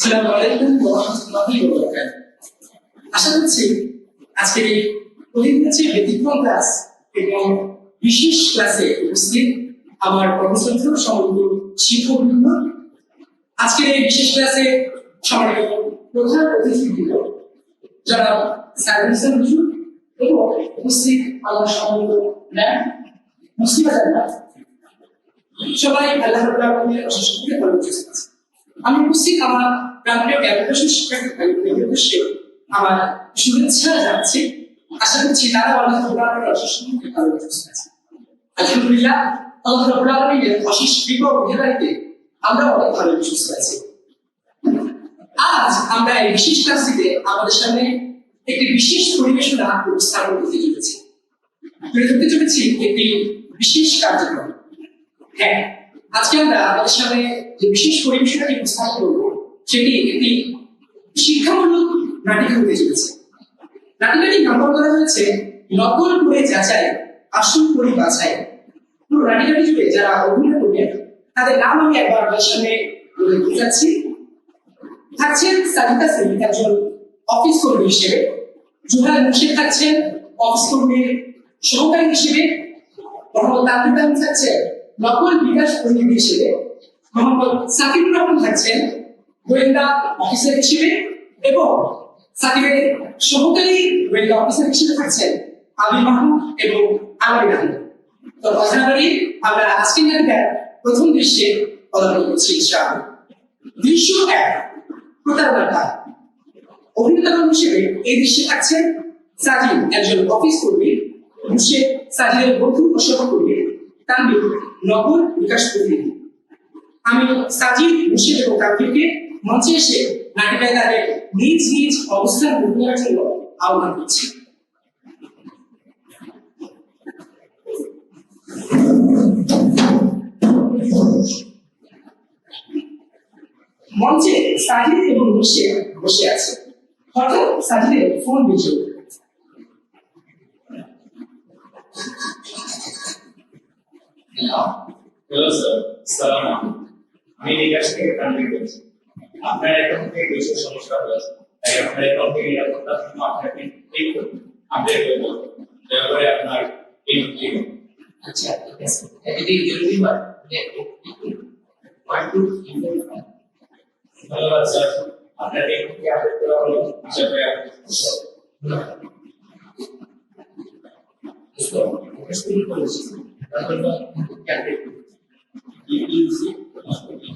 আসসালামু আলাইকুম ওয়া রাহমাতুল্লাহি ওয়া বারাকাতুহু আশা করছি আজকের এই প্রতিদিনের ব্যতিক্রম ক্লাস এবং বিশেষ ক্লাসে উপস্থিত আমার কর্মসূত্র সমগ্র শিক্ষকবৃন্দ, আজকের এই বিশেষ ক্লাসে সম্মানিত প্রধান অতিথিবৃন্দ, যারা সার্ভিস হুজুর এবং উপস্থিত আমার সমগ্র ম্যাম, মুসলিমা জান্নাত সবাই আল্লাহ আলামিনের অশেষ করে। আমি উপস্থিত আমার প্রান্তীয় শিক্ষার্থীদের উদ্দেশ্যে আমার শুভেচ্ছা জানাচ্ছি। আশা করছি তারা রাব্বুল আলামিনের অশেষ আলহামদুলিল্লাহ, আল্লাহ রাব্বুল অশেষ আমরা অনেক ভালো সুস্থ আছি। আজ আমরা এই বিশেষ ক্লাসটিতে আমাদের সামনে একটি বিশেষ পরিবেশনা উপস্থাপন করতে চলেছি। চলেছি একটি বিশেষ কার্যক্রম। হ্যাঁ আজকে আমরা আমাদের সামনে যে বিশেষ পরিবেশনাটি উপস্থাপন করব সেটি একটি শিক্ষামূলক নাটিকা হতে চলেছে। নাটিকাটি নামকরণ করা হয়েছে নকল করে যাচাই, আসল করে বাছাই। পুরো নাটিকাটি জুড়ে যারা অভিনয় করবেন, তাদের নাম আমি একবার আপনাদের সামনে বলে থাকছেন সাজিদা সেলিম, একজন অফিস কর্মী হিসেবে। জুহাল মুর্শিদ থাকছেন অফিস কর্মীর সহকারী হিসেবে। মোহাম্মদ আহমেদ থাকছেন নকল বিকাশ প্রতিনিধি হিসেবে। মোহাম্মদ সাকিবুর রহমান থাকছেন গোয়েন্দা অফিসার হিসেবে এবং সাকিবের সহকারী গোয়েন্দা অফিসার হিসেবে থাকছেন আবি মাহমুদ এবং আমির আহমেদ। তো কথা আমরা আজকের নাটিকার প্রথম দৃশ্যে পদার্পণ করছি ইনশাআল্লাহ দৃশ্য এক, প্রতারণার কাজ। অভিনেতা হিসেবে এই দৃশ্যে থাকছেন সাজিদ একজন অফিস কর্মী। মুর্শেদ সাজিদের বন্ধু ও সহকর্মী তানবির নগর বিকাশ প্রতিনিধি। আমি সাজিদ মুর্শিদ এবং তানবিরকে মঞ্চে এসে নাটিকায় তাদের নিজ নিজ অবস্থান গ্রহণ করার জন্য আহ্বান করছি মঞ্চে সাজিদ এবং মুর্শিদ বসে আছে। হঠাৎ সাজিদের ফোন বেজে। হ্যালো স্যার সালাম আমি নিকাশ থেকে কান্ট্রি করছি। আপনার অ্যাকাউন্ট থেকে কিছু সমস্যা হয়েছে তাই আপনার অ্যাকাউন্ট থেকে নিরাপত্তার জন্য আপনাকে ঠিক আপডেট করব দয়া করে আপনার এই ঠিক আচ্ছা ঠিক আছে। এটি জরুরি বার one two three four five ধন্যবাদ স্যার। আপনার এই থেকে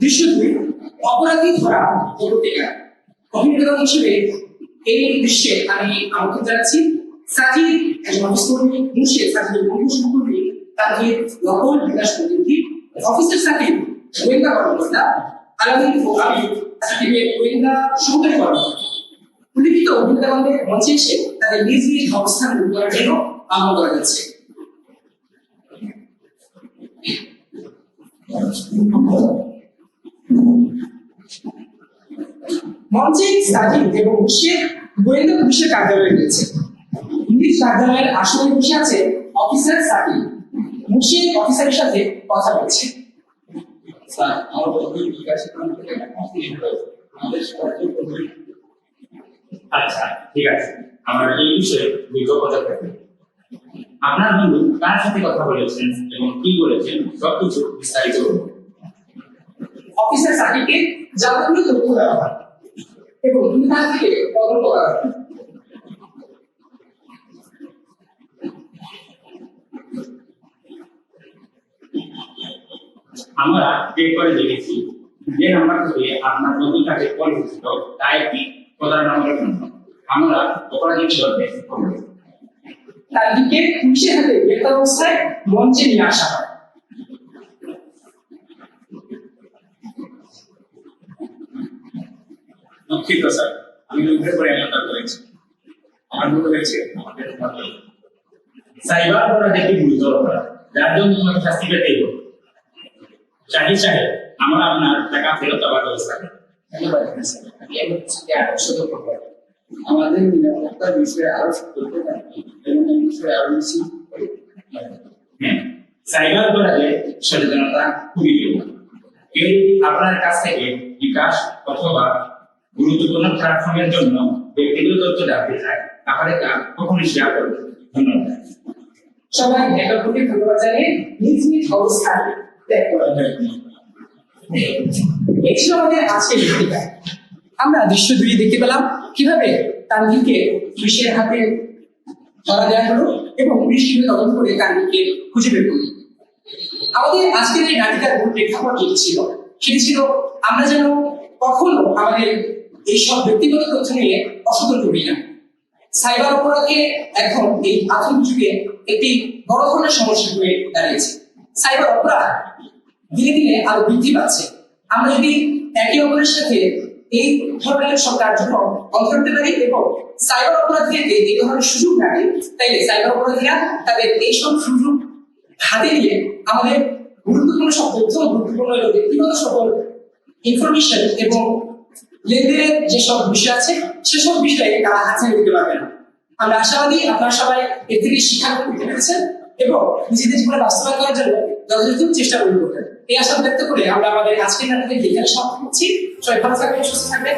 দৃশ্য দুই অপরাধী ধরা উপত্যকা অভিনেতা হিসেবে এই দৃশ্যে আমি আমন্ত্রণ জানাচ্ছি একজন অফিস কর্মী, মুর্শিদ বন্ধু সহকর্মী বিকাশ প্রতিনিধি, অফিসের সাকিব গোয়েন্দা কর্মকর্তা আলাদিন ও আমি গোয়েন্দা সহকারী কর্মকর্তা। উল্লিখিত অভিনেতাগণদের মঞ্চে এসে তাদের নিজ নিজ অবস্থান গ্রহণ করার জন্য আহ্বান করা যাচ্ছে মঞ্চে সাজিদ এবং মুর্শিদ গোয়েন্দা পুলিশের কার্যালয়ে রয়েছে। নিজ কার্যালয়ের আসনে বসে আছে অফিসার সাকিব। মুর্শিদ অফিসারের সাথে কথা বলছে। স্যার আমার বন্ধু বিকাশ থেকে অ্যাকাউন্ট লিংক হয়েছে আমাদের সাহায্য করবেন আচ্ছা ঠিক আছে। আমার এই বিষয়ে বিজ্ঞতা থাকবে আপনার বন্ধু কার সাথে কথা বলেছেন এবং কি বলেছেন সবকিছু বিস্তারিত বলুন। অফিসার সাকিবকে যাবতীয় তথ্য দেওয়া হয়। এবং থেকে তদন্ত করা হয়। আমরা চেক করে দেখেছি যে নাম্বার থেকে আপনার বন্ধুর কাছে কল এসেছিল তা একটি প্রতারণামূলক নম্বর আমরা অপরাধী হিসেবে তার দিকে পুলিশের হাতে গ্রেপ্তার অবস্থায় মঞ্চে নিয়ে আসা হয়। দুঃখিত স্যার। আমি লোকের পরে এমনটা করেছি আমার মনে হয়েছে। সাইবার অপরাধ একটি গুরুতর অপরাধ। যার জন্য তোমাকে শাস্তি পেতেই হবে শাহিদ সাহেব আমরা আপনার টাকা ফেরত দেওয়ার ব্যবস্থা আমাদের নিরাপত্তার বিষয়ে আরও সতর্ক থাকবে এবং এই বিষয়ে আরও বেশি হ্যাঁ সাইবার অপরাধে সচেতনতা খুবই জরুরি। কেউ যদি আপনার কাছ থেকে বিকাশ অথবা গুরুত্বপূর্ণ প্ল্যাটফর্মের জন্য ব্যক্তিগত তথ্য জানতে চায় তাহলে তা কখনই শেয়ার করবে ধন্যবাদ। সবাই ধন্যবাদ জানিয়ে নিজ নিজ অবস্থান ত্যাগ করা আমাদের আজকের বক্তৃতা আমরা দৃশ্য দুই দেখতে পেলাম। কীভাবে তানভীরকে পুলিশের হাতে ধরা দেওয়া হলো এবং পুলিশ তদন্ত করে খুঁজে বের করল। আমাদের আজকের এই নাটিকার মূল প্রেক্ষাপট যেটি ছিল, সেটি ছিল, আমরা যেন কখনো আমাদের এইসব ব্যক্তিগত তথ্য নিয়ে অসতর্ক হই না। সাইবার অপরাধে এখন এই আধুনিক যুগে একটি বড় ধরনের সমস্যা হয়ে দাঁড়িয়েছে। সাইবার অপরাধ দিনে দিনে আরও বৃদ্ধি পাচ্ছে। আমরা যদি একে অপরের সাথে এই ধরনের সব কার্যক্রম বন্ধ করতে পারি এবং সাইবার অপরাধ থেকে এই ধরনের সুযোগ দিই তাইলে সাইবার অপরাধীরা তাদের এইসব সুযোগ হাতে নিয়ে আমাদের গুরুত্বপূর্ণ সব তথ্য, গুরুত্বপূর্ণ ব্যক্তিগত সকল ইনফরমেশন এবং লেনদেনের যেসব বিষয় আছে, সেসব বিষয়ে তারা হাতে নিতে পারবে না। আমরা আশাবাদী, আপনারা সবাই এর থেকে শিক্ষা নিতে পেরেছেন এবং নিজেদের জীবনে বাস্তবায়ন করার জন্য যথাযথ চেষ্টা করবেন এই আশা ব্যক্ত করে আমরা আমাদের আজকের নাটকের এখানে সমাপ্ত করছি। সবাই ভালো থাকবেন, সুস্থ থাকবেন।